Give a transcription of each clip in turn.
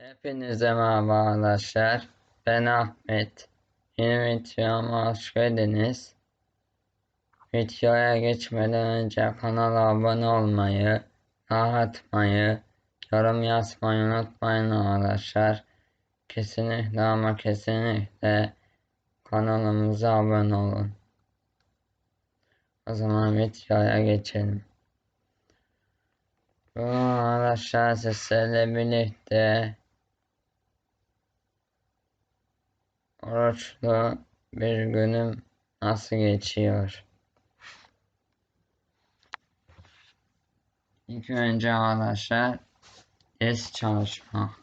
Hepinize merhaba. Ben Ahmet. Yeni videoma hoş geldiniz. Videoya geçmeden önce kanala abone olmayı, like atmayı, yorum yazmayı unutmayın arkadaşlar. Kesinlikle ama kesinlikle kanalımıza abone olun. O zaman videoya geçelim. Bu arkadaşlar sizlerle birlikte oruçlu bir günüm nasıl geçiyor? İlk önce arkadaşlar ders çalışmak.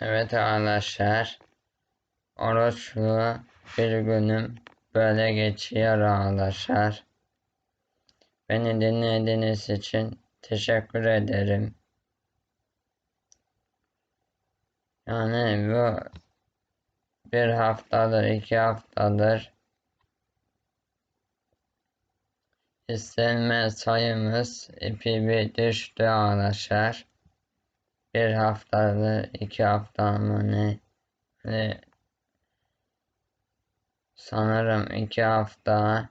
Evet arkadaşlar. Oruçlu bir günüm böyle geçiyor arkadaşlar. Beni dinlediğiniz için teşekkür ederim. Yani bu bir haftadır, iki haftadır izlenme sayımız ipi bir düştü arkadaşlar. Bir haftadır, iki hafta mı ne? Hani sanırım iki hafta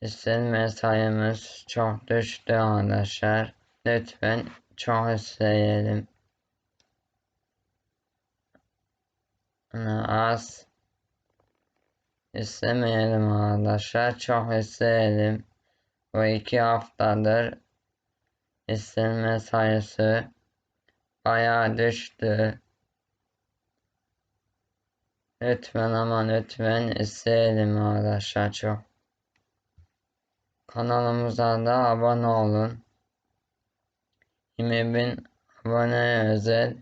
izlenme sayımız çok düştü arkadaşlar. Lütfen çok isteyelim. Az istemeyelim arkadaşlar. Çok isteyelim. Bu iki haftadır izlenme sayısı bayağı düştü. Lütfen ama lütfen isteyelim arkadaşlar çok. Kanalımıza da abone olun. 20 bin abone özel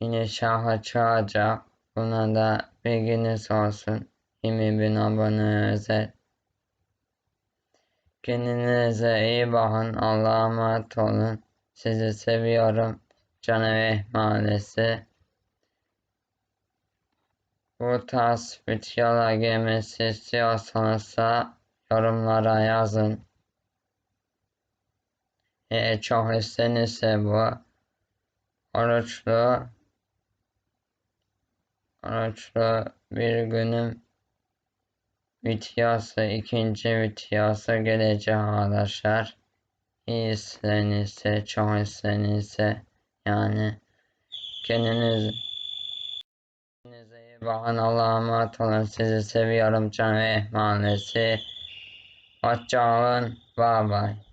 yine şaha çıkacak. Buna da bilginiz olsun. 20 bin abone özel. Kendinize iyi bakın. Allah'a emanet olun. Sizi seviyorum. Caneveh Mahallesi. Bu tarz videolar gelmesi istiyorsanız da yorumlara yazın. Eğer çok istenirse bu oruçlu oruçlu bir günüm videosu, ikinci videosu gelecek arkadaşlar. İyi izlenirse, çok izlenirse yani kendiniz kendinize iyi bakın. Allah'a emanet olun. Sizi seviyorum. Can ve mahallesi. Hoşçakalın. Bye bye.